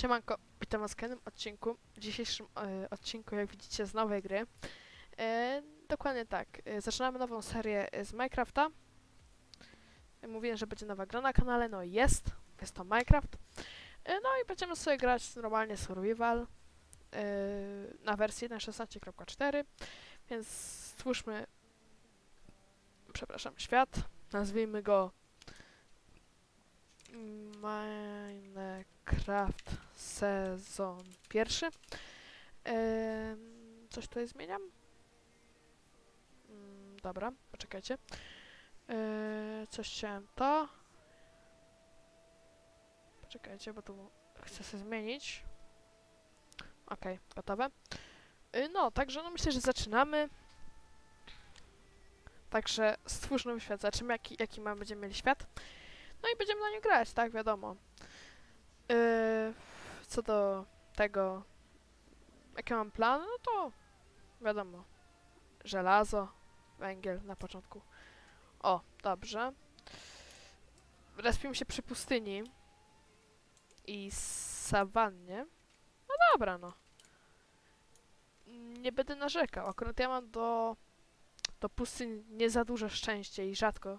Siemanko, witam was w kolejnym odcinku. W dzisiejszym e, odcinku, jak widzicie, z nowej gry. E, dokładnie tak. E, zaczynamy nową serię e, z Minecrafta. E, mówiłem, że będzie nowa gra na kanale, no i jest. Jest to Minecraft. E, no i będziemy sobie grać normalnie survival e, na wersji 1.16.4. Więc stwórzmy, przepraszam, świat. Nazwijmy go Minecraft sezon pierwszy. Coś tutaj zmieniam? Mm, dobra, poczekajcie. E, coś chciałem to. Poczekajcie, bo tu chcę się zmienić. Okej, gotowe. Y, No, także no myślę, że zaczynamy. Także stwórz nowy świat. Zobaczymy, jaki, jaki mamy, będziemy mieli świat. No i będziemy na nim grać, tak, wiadomo. Yy, co do tego, jakie mam plany, no to wiadomo. Żelazo, węgiel na początku. O, dobrze. Respimy się przy pustyni i sawannie. No dobra, no. Nie będę narzekał. Akurat ja mam do, do pustyni nie za duże szczęście i rzadko.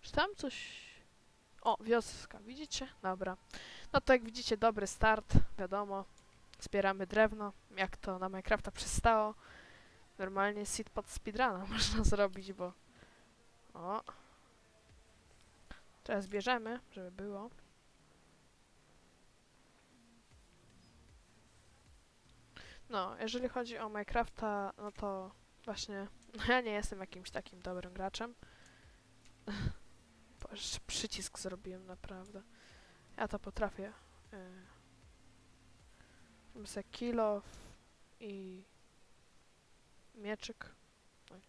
Czy tam coś o, wioska, widzicie? Dobra. No to jak widzicie, dobry start, wiadomo. Zbieramy drewno, jak to na Minecrafta przystało. Normalnie seed pod speedruna można zrobić, bo... O. Teraz bierzemy, żeby było. No, jeżeli chodzi o Minecrafta, no to właśnie... No ja nie jestem jakimś takim dobrym graczem. Boże, przycisk zrobiłem naprawdę. Ja to potrafię. Yy. sobie kilo i mieczyk. Oj.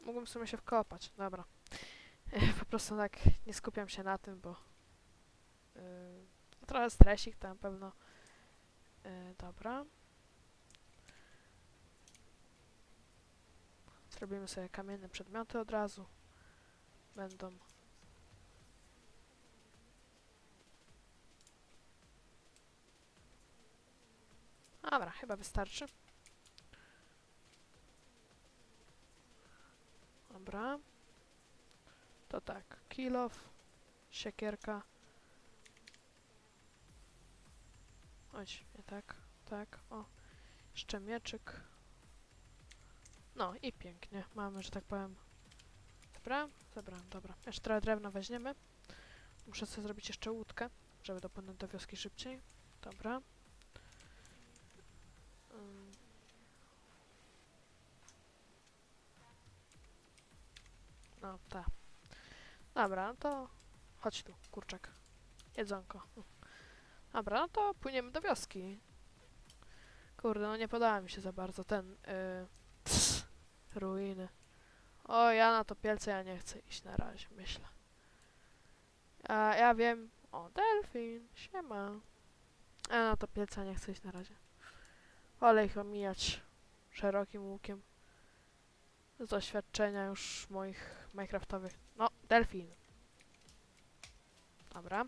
Mógłbym w sumie się wkopać, dobra. po prostu tak nie skupiam się na tym, bo yy, trochę stresik tam pewno. Yy, dobra. Zrobimy sobie kamienne przedmioty od razu. Będą. Dobra, chyba wystarczy. Dobra. To tak, kilof, siekierka. Chodź, nie tak, tak, o. Jeszcze mieczyk. No i pięknie. Mamy, że tak powiem. Dobra, zebrałem, dobra. Jeszcze trochę drewna weźmiemy. Muszę sobie zrobić jeszcze łódkę, żeby dopłynąć do wioski szybciej. Dobra. No, tak. Dobra, no to chodź tu, kurczak. Jedzonko. Dobra, no to płyniemy do wioski. Kurde, no nie podoba mi się za bardzo ten... Yy, Ruiny. O, ja na to pielce ja nie chcę iść na razie, myślę. A ja wiem. O, delfin, siema. Ja na to pielce nie chcę iść na razie. Wolę ich omijać szerokim łukiem. Z doświadczenia już moich minecraftowych. No, delfin. Dobra.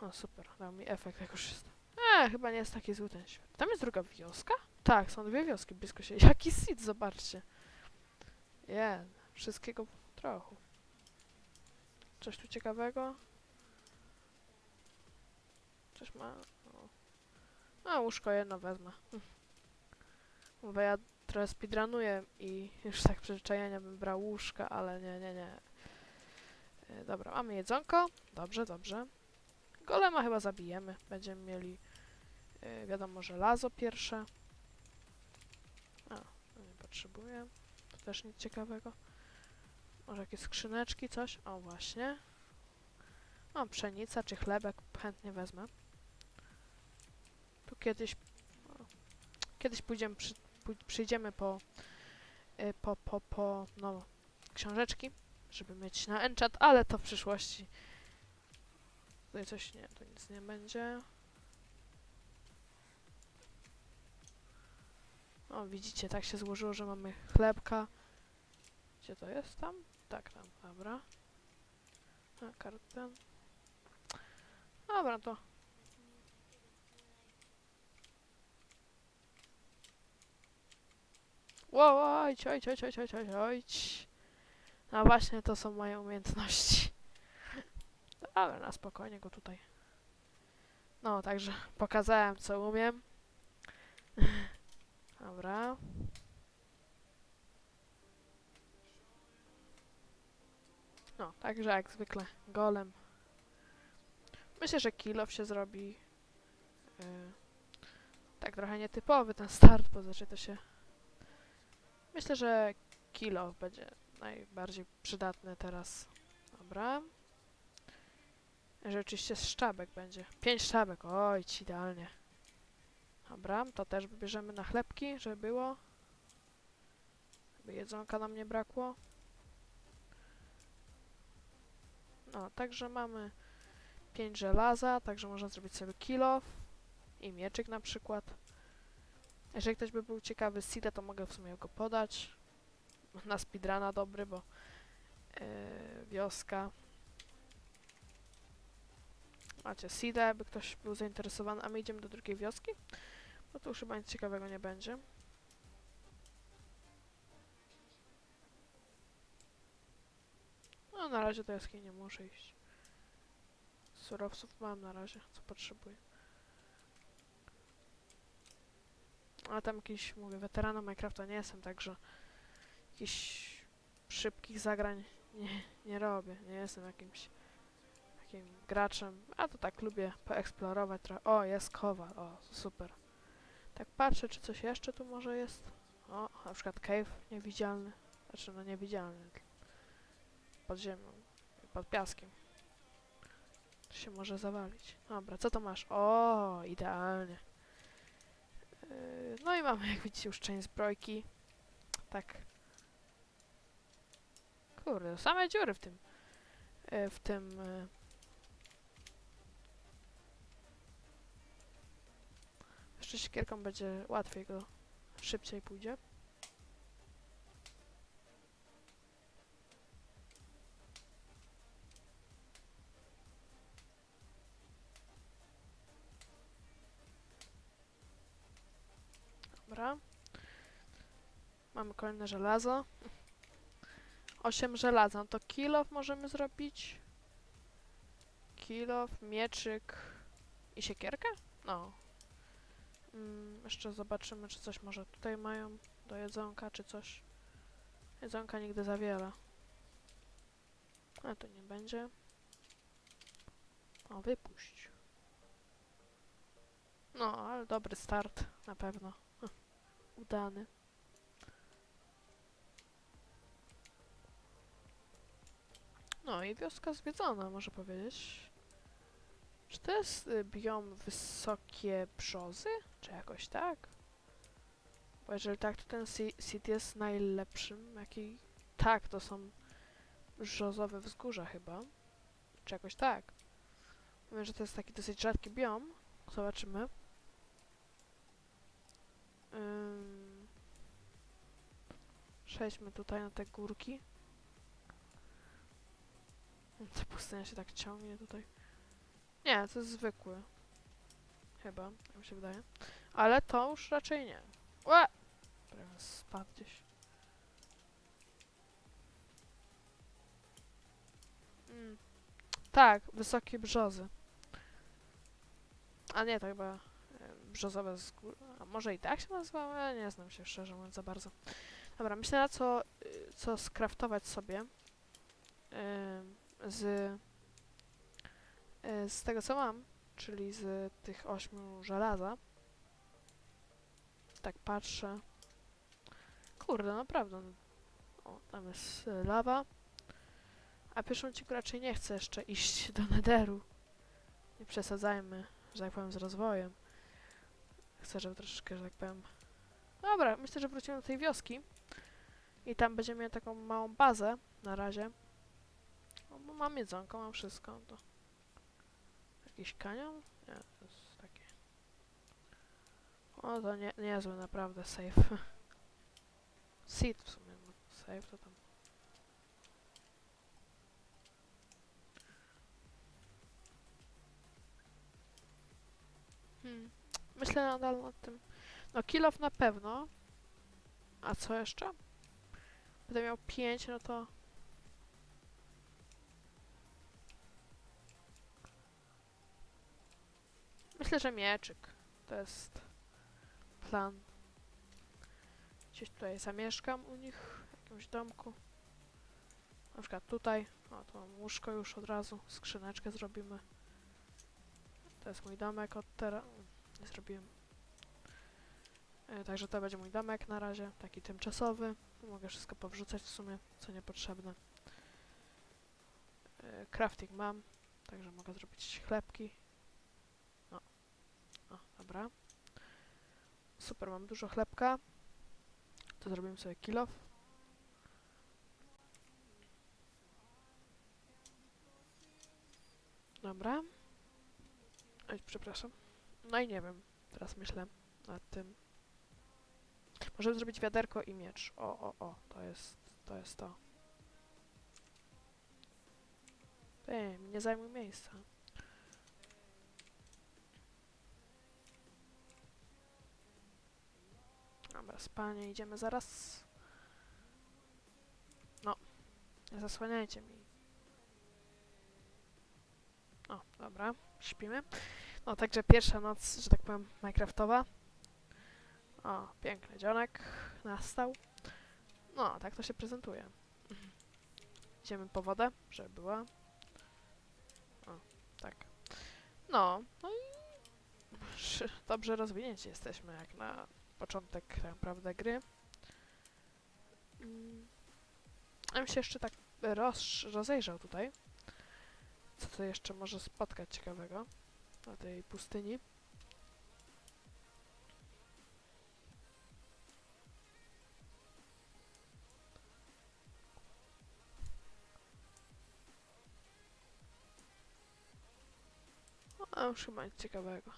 O, super. Dał mi efekt, jak już jest. Eee, chyba nie jest taki zły ten świat. Tam jest druga wioska? Tak, są dwie wioski blisko siebie. Jaki seed, zobaczcie. Je, wszystkiego trochę. Coś tu ciekawego? Coś ma... O. A, łóżko jedno wezmę. Hm. Ja trochę speedrunuję i już tak przyzwyczajenia bym brał łóżka, ale nie, nie, nie. E, dobra, mamy jedzonko. Dobrze, dobrze. Golema chyba zabijemy. Będziemy mieli, e, wiadomo, żelazo pierwsze. A, nie potrzebuję. Też nic ciekawego. Może jakieś skrzyneczki, coś? O, właśnie. O, pszenica czy chlebek chętnie wezmę. Tu kiedyś... Kiedyś pójdziemy, przy, pój, przyjdziemy po, y, po, po, po, no, książeczki, żeby mieć na enchant, ale to w przyszłości. Tutaj coś nie, tu nic nie będzie. O, widzicie, tak się złożyło, że mamy chlebka. Gdzie to jest tam? tak, tam, dobra. A, kartę. Dobra, to. Wow, ojć, ojć, ojć, ojć, ojć, ojć. No właśnie, to są moje umiejętności. Dobra, na spokojnie go tutaj. No, także pokazałem, co umiem. Dobra. No, także jak zwykle, golem. Myślę, że kilof się zrobi. Yy, tak trochę nietypowy ten start, bo zacznie to się... Myślę, że kilof będzie najbardziej przydatny teraz. Dobra. Rzeczywiście szczabek będzie. Pięć szczabek, oj, ci idealnie. Dobra, to też wybierzemy na chlebki, żeby było. Żeby jedzonka nam nie brakło. No, także mamy 5 żelaza, także można zrobić sobie kilof i mieczyk na przykład. Jeżeli ktoś by był ciekawy Sida, to mogę w sumie go podać. Na speedruna dobry, bo yy, wioska. Macie Sida, jakby ktoś był zainteresowany, a my idziemy do drugiej wioski. No to już chyba nic ciekawego nie będzie. Na razie do jaskini muszę iść. Surowców mam na razie, co potrzebuję. A tam jakiś, mówię, weterana Minecrafta nie jestem, także jakichś szybkich zagrań nie, nie robię. Nie jestem jakimś takim graczem. A to tak lubię poeksplorować trochę. O, jest kowal, o, super. Tak patrzę, czy coś jeszcze tu może jest. O, na przykład cave niewidzialny. Znaczy, no niewidzialny. Pod ziemią, pod piaskiem. To się może zawalić. Dobra, co to masz? O, idealnie. Yy, no i mamy, jak widzicie, już część zbrojki. Tak. Kurde, same dziury w tym. yy, w tym. yy. Jeszcze siekierką będzie łatwiej go. Szybciej pójdzie. Mamy kolejne żelazo. 8 żelaza. No to kilof możemy zrobić. Kilof, mieczyk i siekierkę? No. Mm, jeszcze zobaczymy, czy coś może tutaj mają do jedzonka, czy coś. Jedzonka nigdy za wiele. Ale to nie będzie. O, wypuść. No, ale dobry start, na pewno. Udany. No i wioska zwiedzona, można powiedzieć. Czy to jest y, biom wysokie brzozy? Czy jakoś tak? Bo jeżeli tak, to ten sit jest najlepszym, jaki... Tak, to są brzozowe wzgórza chyba. Czy jakoś tak. Wiem, że to jest taki dosyć rzadki biom. Zobaczymy. Ym... Przejdźmy tutaj na te górki. Ta pustynia się tak ciągnie tutaj. Nie, to jest zwykły. Chyba, tak mi się wydaje. Ale to już raczej nie. Łe! Prawie spadł gdzieś. Mm. Tak, wysokie brzozy. A nie, to chyba brzozowe z góry. Może i tak się nazywały? Ja nie znam się szczerze mówiąc za bardzo. Dobra, myślę na co, y, co skraftować sobie. Ym, z, y, z tego co mam, czyli z tych ośmiu żelaza. Tak patrzę. Kurde, naprawdę. O, tam jest y, lawa. A pierwszą ci raczej nie chcę jeszcze iść do nederu. Nie przesadzajmy, że tak powiem, z rozwojem. Chcę, żeby troszeczkę, że tak powiem... Dobra, myślę, że wrócimy do tej wioski. I tam będziemy mieli taką małą bazę na razie. No, bo mam jedzonko, mam wszystko. No to... Jakiś kanion? Nie, to jest takie... O, to nie, niezły naprawdę safe. Seed w sumie, no, safe to tam... Hmm myślę nadal nad tym. No kilof na pewno. A co jeszcze? Będę miał 5, no to... Myślę, że mieczyk. To jest plan. Gdzieś tutaj zamieszkam u nich, w jakimś domku. Na przykład tutaj. O, to mam łóżko już od razu. Skrzyneczkę zrobimy. To jest mój domek od teraz. Nie zrobiłem. E, Także to będzie mój domek na razie, taki tymczasowy. Mogę wszystko powrzucać w sumie, co niepotrzebne. E, Crafting mam, także mogę zrobić chlebki. O, o dobra. Super, mam dużo chlebka. To zrobimy sobie kilof. Dobra. Oj, przepraszam. No i nie wiem, teraz myślę nad tym. Możemy zrobić wiaderko i miecz. O, o, o, to jest, to jest to. Ej, nie zajmuj miejsca. Dobra, spanie, idziemy zaraz. No, nie zasłaniajcie mi. O, dobra, śpimy. No, także pierwsza noc, że tak powiem, Minecraftowa. O, piękny dzionek nastał. No, tak to się prezentuje. Idziemy po wodę, żeby była. O, tak. No, no i dobrze rozwinięci jesteśmy jak na początek tak naprawdę gry. Mm. Ja bym się jeszcze tak roz, rozejrzał tutaj. Co to jeszcze może spotkać ciekawego na tej pustyni. A już chyba nic ciekawego.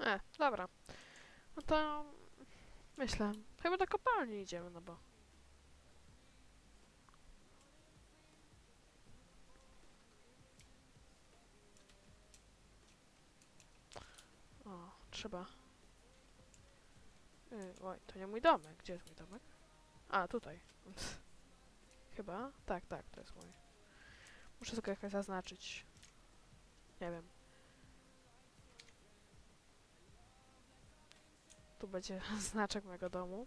E, dobra. No to myślę, chyba do kopalni idziemy, no bo O, trzeba. Yy, oj, to nie mój domek. Gdzie jest mój domek? A, tutaj. Chyba? Tak, tak, to jest mój. Muszę sobie jakoś zaznaczyć. Nie wiem. Tu będzie znaczek mojego domu.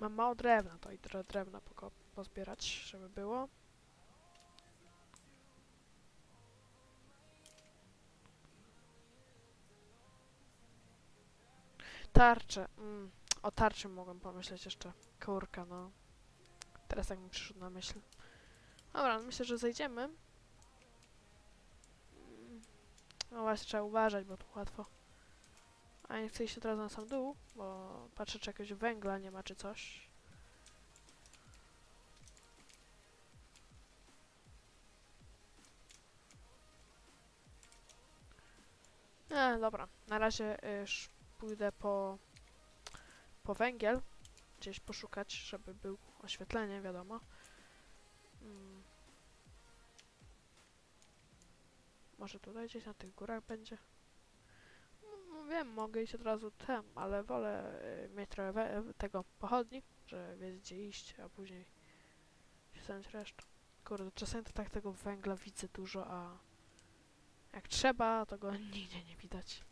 Mam mało drewna, to i trochę drewna pozbierać, żeby było. Tarcze. Mm. O tarczy mogłem pomyśleć jeszcze. Kurka, no. Teraz tak mi przyszło na myśl. Dobra, no myślę, że zejdziemy. Mm. No właśnie, trzeba uważać, bo tu łatwo. A nie chcę iść od razu na sam dół, bo patrzę, czy jakiegoś węgla nie ma, czy coś. E, dobra, na razie y, już pójdę po, po węgiel, gdzieś poszukać, żeby był oświetlenie, wiadomo. Mm. Może tutaj gdzieś na tych górach będzie? No, wiem, mogę iść od razu tam, ale wolę y, mieć trochę we, tego pochodni, żeby wiedzieć gdzie iść, a później się zająć resztą. Kurde, czasami to tak tego węgla widzę dużo, a jak trzeba, to go nigdzie nie widać.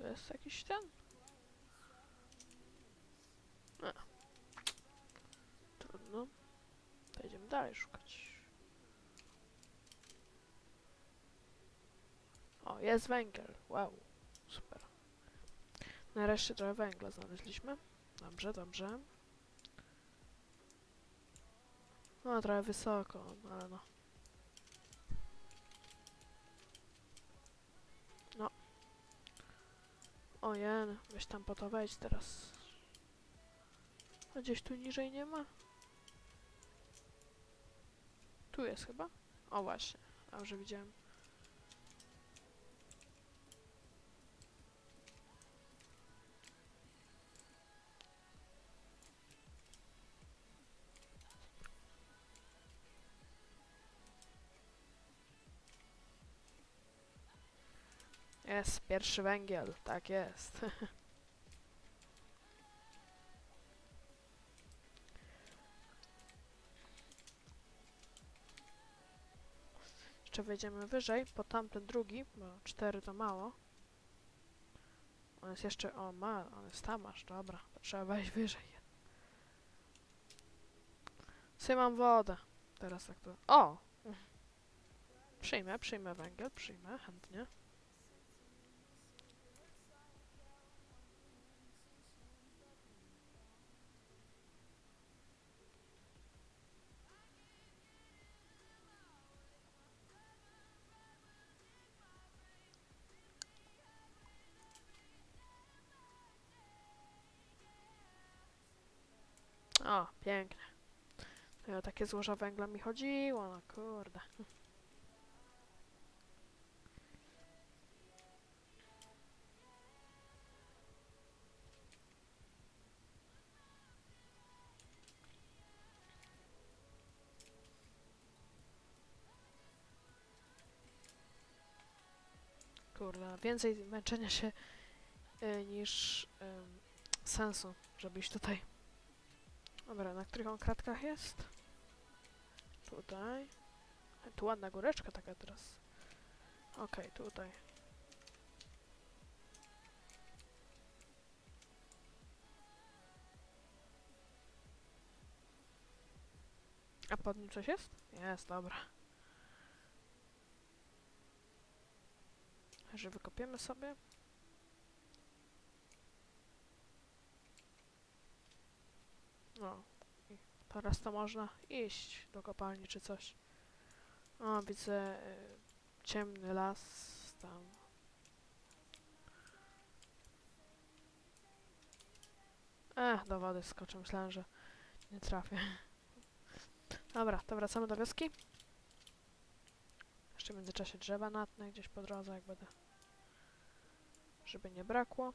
Tu jest jakiś ten? A. Trudno. To dalej szukać. O, jest węgiel. Wow. Super. Nareszcie trochę węgla znaleźliśmy. Dobrze, dobrze. No, trochę wysoko, no, ale no. No. Ojej, weź tam po to wejść teraz. A gdzieś tu niżej nie ma? Tu jest chyba? O właśnie, dobrze widziałem. Jest, pierwszy węgiel, tak jest. Jeszcze wejdziemy wyżej, po tamten drugi, bo cztery to mało. On jest jeszcze, o ma, on jest tam aż, dobra, to trzeba wejść wyżej. Sobie mam wodę. Teraz tak to, o! Przyjmę, przyjmę węgiel, przyjmę, chętnie. O, pięknie. To ja takie złoża węgla mi chodziło, no kurde. Kurde, więcej męczenia się y, niż ym, sensu, żeby iść tutaj. Dobra, na których on kratkach jest? Tutaj. Tu ładna góreczka taka teraz. Okej, tutaj. A pod nim coś jest? Jest, dobra. Że wykopiemy sobie. No. Teraz to można iść do kopalni czy coś. O, widzę y, ciemny las tam. Ech, do wody skoczę. Myślałem, że nie trafię. Dobra, to wracamy do wioski. Jeszcze w międzyczasie drzewa natnę gdzieś po drodze, jak będę. Żeby nie brakło.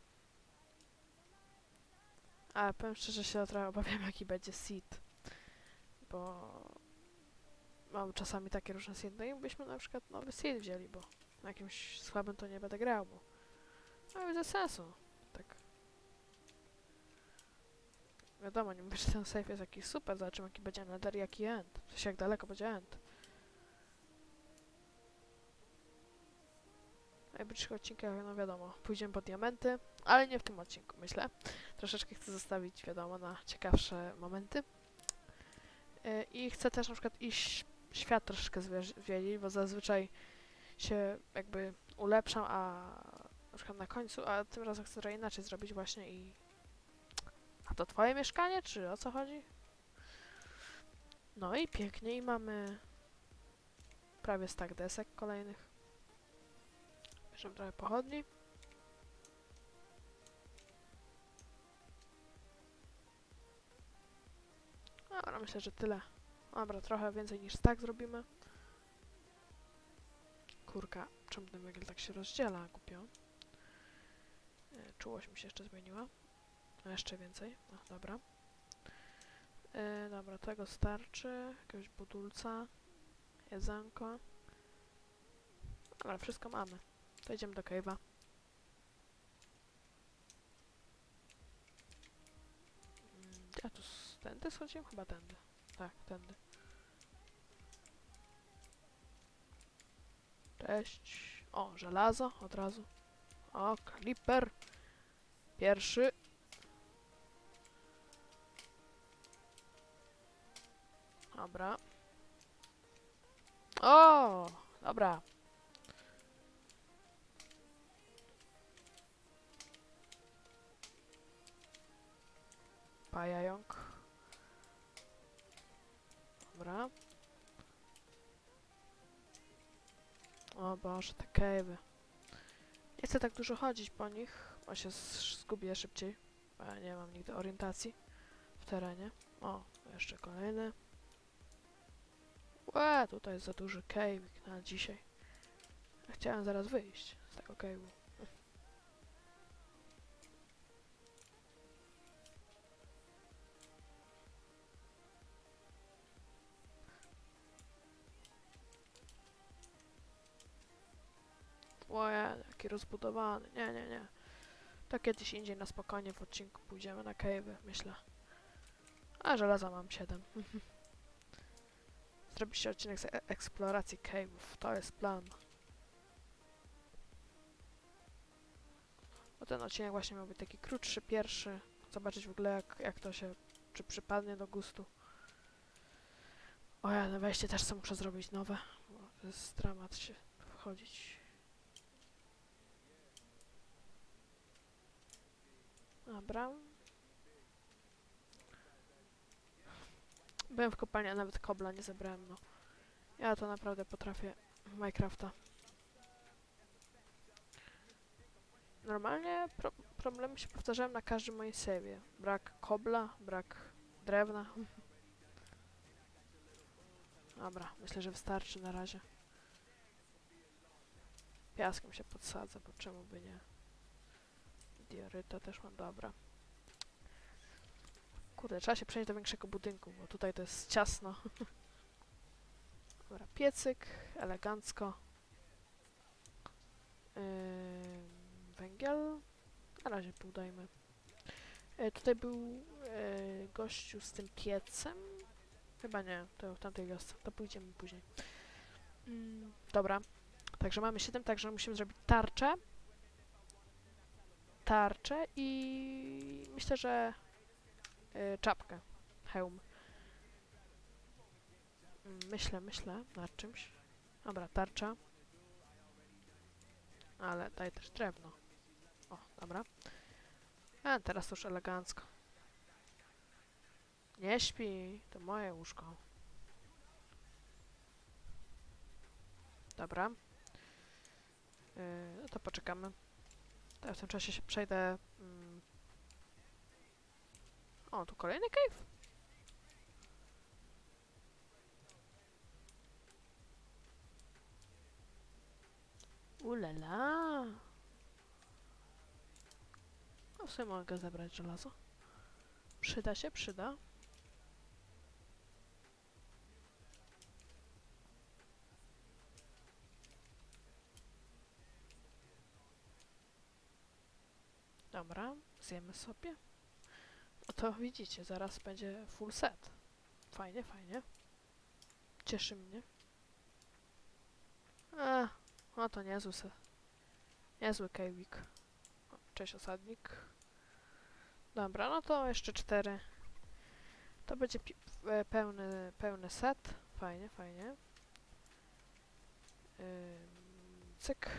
Ale powiem szczerze, się trochę obawiam, jaki będzie seed. Bo mam czasami takie różne seedy. No i byśmy na przykład nowy seed wzięli, bo na jakimś słabym to nie będę grał, bo no widzę sensu. Tak. Wiadomo, nie mówię, że ten safe jest jakiś super, zobaczymy jaki będzie nether jaki end. W sensie jak daleko będzie end. Najbliższych odcinkach, no wiadomo, pójdziemy po diamenty, ale nie w tym odcinku, myślę. Troszeczkę chcę zostawić, wiadomo, na ciekawsze momenty. Yy, I chcę też na przykład iść świat troszeczkę zwie- zwiedzić, bo zazwyczaj się jakby ulepszam, a na przykład na końcu, a tym razem chcę trochę inaczej zrobić właśnie i... A to twoje mieszkanie, czy o co chodzi? No i pięknie, i mamy prawie stak desek kolejnych. Bierzemy trochę pochodni. Dobra, myślę, że tyle. Dobra, trochę więcej niż tak zrobimy. Kurka, czemu ten węgiel tak się rozdziela, głupio? E, Czułość mi się jeszcze zmieniła. A jeszcze więcej. No, dobra. E, dobra, tego starczy. Jakiegoś budulca. Jedzonko. Dobra, wszystko mamy. To idziemy do cave'a. Ja tu tędy schodziłem? Chyba tędy. Tak, tędy. Cześć. O, żelazo od razu. O, kliper. Pierwszy. Dobra. O, dobra. Pajająk. Dobra. O Boże, te cave'y. Nie chcę tak dużo chodzić po nich, bo się zgubię szybciej. Bo ja nie mam nigdy orientacji w terenie. O, jeszcze kolejny. Łe, tutaj jest za duży cave'ik na dzisiaj. Chciałem zaraz wyjść z tego cave'u. Jaki rozbudowany. Nie, nie, nie. To kiedyś indziej na spokojnie w odcinku pójdziemy na cave'y, myślę. A żelaza mam 7. Zrobi się odcinek z e eksploracji cave'ów. To jest plan. Bo ten odcinek właśnie miał być taki krótszy, pierwszy. Zobaczyć w ogóle jak, jak to się, czy przypadnie do gustu. O ja, wejście też sobie muszę zrobić nowe. Bo to jest dramat się wchodzić. Dobra. Byłem w kopalni, a nawet kobla nie zebrałem, no. Ja to naprawdę potrafię Minecrafta. Normalnie pro problemy się powtarzają na każdym moim save'ie. Brak kobla, brak drewna. Dobra, myślę, że wystarczy na razie. Piaskiem się podsadzę, bo czemu by nie? Dioryta też mam, dobra. Kurde, trzeba się przenieść do większego budynku, bo tutaj to jest ciasno. Dobra, piecyk, elegancko. Ym, węgiel. Na razie pół. E, tutaj był e, gościu z tym piecem. Chyba nie, to w tamtej wiosce. To pójdziemy później. Mm, dobra. Także mamy 7, także musimy zrobić tarczę. Tarczę i myślę, że y, czapkę, hełm. Mm, Myślę, myślę nad czymś. Dobra, tarcza. Ale daj też drewno. O, dobra. A teraz już elegancko. Nie śpi, to moje łóżko. Dobra. Yy, no to poczekamy. To ja w tym czasie się przejdę. Mm. O, tu kolejny cave? Ulala. No w sumie mogę zebrać żelazo. Przyda się, przyda. Dobra, zjemy sobie. No to widzicie, zaraz będzie full set. Fajnie, fajnie. Cieszy mnie. A, no to niezły se. Niezły kejwik. Cześć osadnik. Dobra, no to jeszcze cztery. To będzie e, pełny, pełny set. Fajnie, fajnie. Ym, cyk.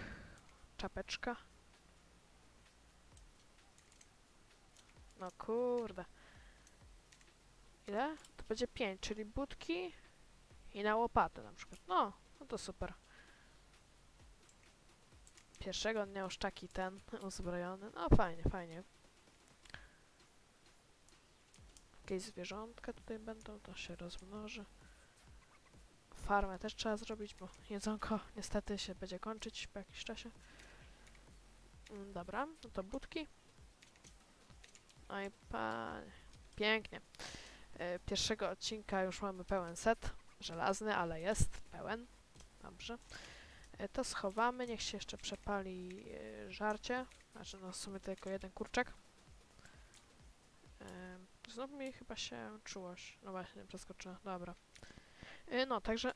Czapeczka. No kurde. Ile? To będzie 5, czyli budki i na łopatę na przykład. No, no to super. Pierwszego dnia już taki ten uzbrojony. No fajnie, fajnie. Jakieś zwierzątka tutaj będą, to się rozmnoży. Farmę też trzeba zrobić, bo jedzonko niestety się będzie kończyć po jakimś czasie. Mm, Dobra, no to budki. I panie, pięknie. E, Pierwszego odcinka już mamy pełen set. Żelazny, ale jest pełen. Dobrze. E, To schowamy, niech się jeszcze przepali e, żarcie. Znaczy, no w sumie tylko jeden kurczak. Znowu mi chyba się czułość. No właśnie, przeskoczyła. Dobra. No, także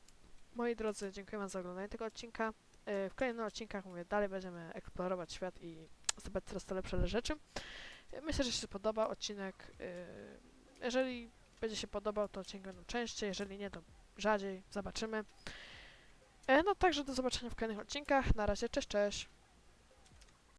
moi drodzy, dziękuję wam za oglądanie tego odcinka. W kolejnych odcinkach, mówię, dalej będziemy eksplorować świat i zdobywać coraz to lepsze rzeczy. Myślę, że się podoba odcinek. Yy, jeżeli będzie się podobał, to odcinek częściej, jeżeli nie, to rzadziej. Zobaczymy. E, No także do zobaczenia w kolejnych odcinkach. Na razie, cześć, cześć.